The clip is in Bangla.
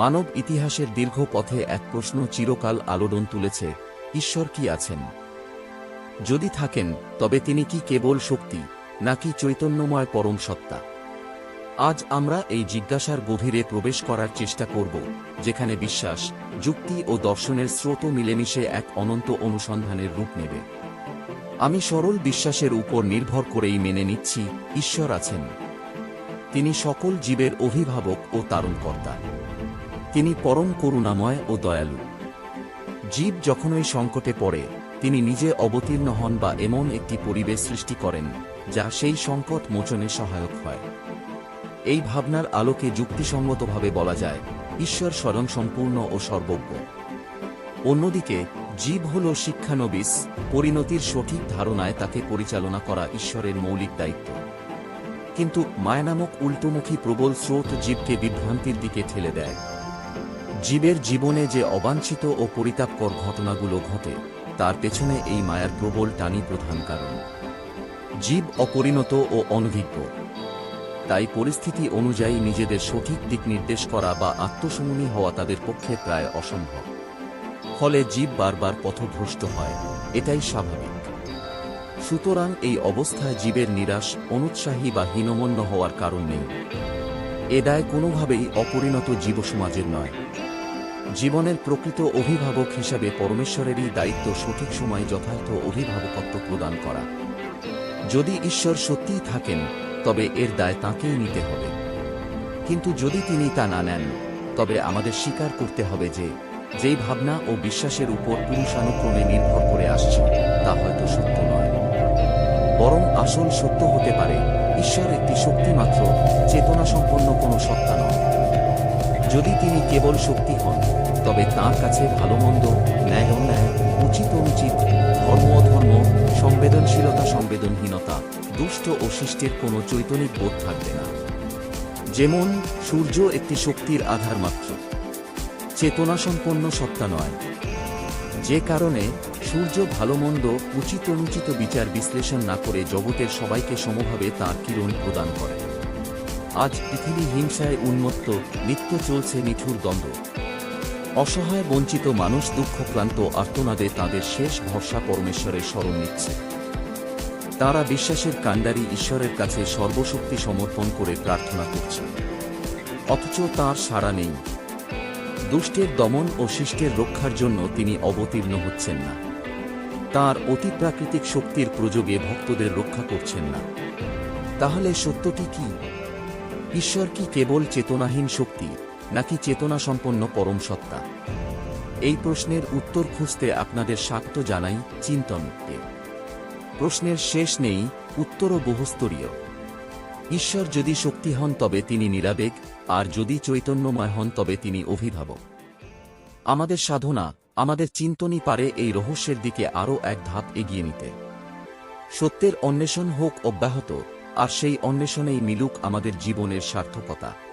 মানব ইতিহাসের দীর্ঘ পথে এক প্রশ্ন চিরকাল আলোড়ন তুলেছে, ঈশ্বর কি আছেন? যদি থাকেন, তবে তিনি কি কেবল শক্তি, নাকি চৈতন্যময় পরম সত্তা? আজ আমরা এই জিজ্ঞাসার গভীরে প্রবেশ করার চেষ্টা করব, যেখানে বিশ্বাস, যুক্তি ও দর্শনের স্রোত মিলেমিশে এক অনন্ত অনুসন্ধানের রূপ নেবে। আমি সরল বিশ্বাসের উপর নির্ভর করেই মেনে নিচ্ছি, ঈশ্বর আছেন। তিনি সকল জীবের অভিভাবক ও তারণকর্তা। তিনি পরম করুণাময় ও দয়ালু। জীব যখনই সংকটে পড়ে, তিনি নিজে অবতীর্ণ হন বা এমন একটি পরিবেশ সৃষ্টি করেন, যা সেই সংকট মোচনে সহায়ক হয়। এই ভাবনার আলোকে যুক্তিসঙ্গতভাবে বলা যায়, ঈশ্বর স্বয়ং সম্পূর্ণ ও সর্বজ্ঞ। অন্যদিকে, জীব হল শিক্ষানবিস পরিণতির সঠিক ধারণায় তাকে পরিচালনা করা ঈশ্বরের মৌলিক দায়িত্ব। কিন্তু মায়া নামক উল্টোমুখী প্রবল স্রোত জীবকে বিভ্রান্তির দিকে ঠেলে দেয়। জীবের জীবনে যে অবাঞ্ছিত ও পরিতাপকর ঘটনাগুলো ঘটে, তার পেছনে এই মায়ার প্রবল টানি প্রধান কারণ। জীব অপরিণত ও অনভিজ্ঞ। তাই পরিস্থিতি অনুযায়ী নিজেদের সঠিক দিক নির্দেশ করা বা আত্মসমনী হওয়া তাদের পক্ষে প্রায় অসম্ভব। ফলে জীব বারবার পথভ্রষ্ট হয়, এটাই স্বাভাবিক। সুতরাং এই অবস্থায় জীবের নিরাশ, অনুৎসাহী বা হীনমন্য হওয়ার কারণ নেই। এ দায় কোনোভাবেই অপরিণত জীবসমাজের নয়। জীবনের প্রকৃত অভিভাবক হিসাবে পরমেশ্বরেরই দায়িত্ব সঠিক সময় যথার্থ অভিভাবকত্ব প্রদান করা। যদি ঈশ্বর সত্যিই থাকেন, তবে এর দায় তাঁকেই নিতে হবে। কিন্তু যদি তিনি তা না নেন, তবে আমাদের স্বীকার করতে হবে যে, যেই ভাবনা ও বিশ্বাসের উপর পুরুষানুক্রমে নির্ভর করে আসছে, তা হয়তো সত্য নয়। বরং আসল সত্য হতে পারে, ঈশ্বর একটি শক্তিমাত্র, চেতনাসম্পন্ন কোনো সত্তা নয়। যদি তিনি কেবল শক্তি হন, তবে তাঁর কাছে ভালো মন্দ, ন্যায় অন্যায়, উচিত অনুচিত, ধর্ম অধর্ম, সংবেদনশীলতা, সংবেদনহীনতা, দুষ্ট ও শিষ্টের কোনো চৈতনিক বোধ থাকবে না। যেমন, সূর্য একটি শক্তির আধার মাত্র। চেতনাসম্পন্ন সত্তা নয়। যে কারণে সূর্য ভালো মন্দ, উচিত অনুচিত বিচার বিশ্লেষণ না করে জগতের সবাইকে সমভাবে তাঁর কিরণ প্রদান করে। আজ পৃথিবী হিংসায় উন্মত্ত, নিত্য চলছে নিঠুর দ্বন্দ্ব। অসহায় বঞ্চিত মানুষ দুঃখক্রান্ত আর্তনাদে তাদের শেষ ভরসা পরমেশ্বরের স্মরণ নিচ্ছে। তারা বিশ্বাসের কাণ্ডারি ঈশ্বরের কাছে সর্বশক্তি সমর্পণ করে প্রার্থনা করছে। অথচ তার সাড়া নেই। দুষ্টের দমন ও শিষ্টের রক্ষার জন্য তিনি অবতীর্ণ হচ্ছেন না। তার অতিপ্রাকৃতিক শক্তির প্রযোগে ভক্তদের রক্ষা করছেন না। তাহলে সত্যটি কি? ঈশ্বর কি কেবল চেতনাহীন শক্তি, নাকি চেতনা সম্পন্ন পরম সত্তা? এই প্রশ্নের উত্তর খুঁজতে আপনাদের স্বাগত জানাই চিন্তনকে প্রশ্নের শেষ নেই, উত্তরও বহুস্তরীয়। ঈশ্বর যদি শক্তি হন তবে তিনি নিরাবেগ, আর যদি চৈতন্যময় হন তবে তিনি অভিভাবক। আমাদের সাধনা, আমাদের চিন্তনই পারে এই রহস্যের দিকে আরও এক ধাপ এগিয়ে নিতে। সত্যের অন্বেষণ হোক অব্যাহত আর সেই অন্বেষণেই মিলুক আমাদের জীবনের সার্থকতা।